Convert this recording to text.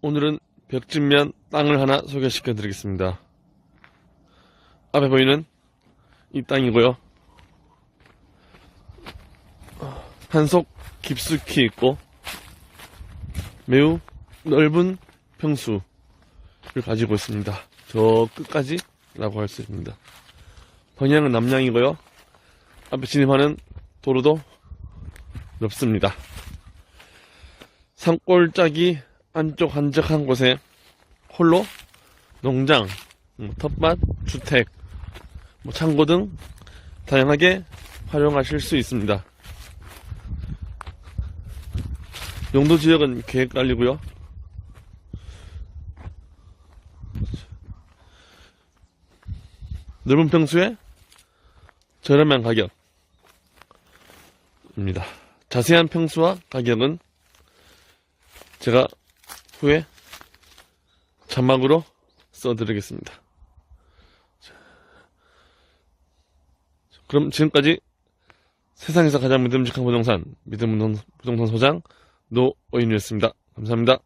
오늘은 벽진면 땅을 하나 소개시켜 드리겠습니다. 앞에 보이는 이 땅이고요. 한속 깊숙이 있고 매우 넓은 평수를 가지고 있습니다. 저 끝까지 라고 할 수 있습니다. 방향은 남향이고요. 앞에 진입하는 도로도 넓습니다. 산골짜기 안쪽 한적한 곳에 홀로 농장, 음, 텃밭, 주택, 뭐 창고 등 다양하게 활용하실 수 있습니다. 용도 지역은 계획 관리고요. 넓은 평수에 저렴한 가격입니다. 자세한 평수와 가격은 제가 후에 자막으로 써드리겠습니다. 자, 그럼 지금까지 세상에서 가장 믿음직한 부동산, 믿음 부동산 소장 노어인이었습니다. 감사합니다.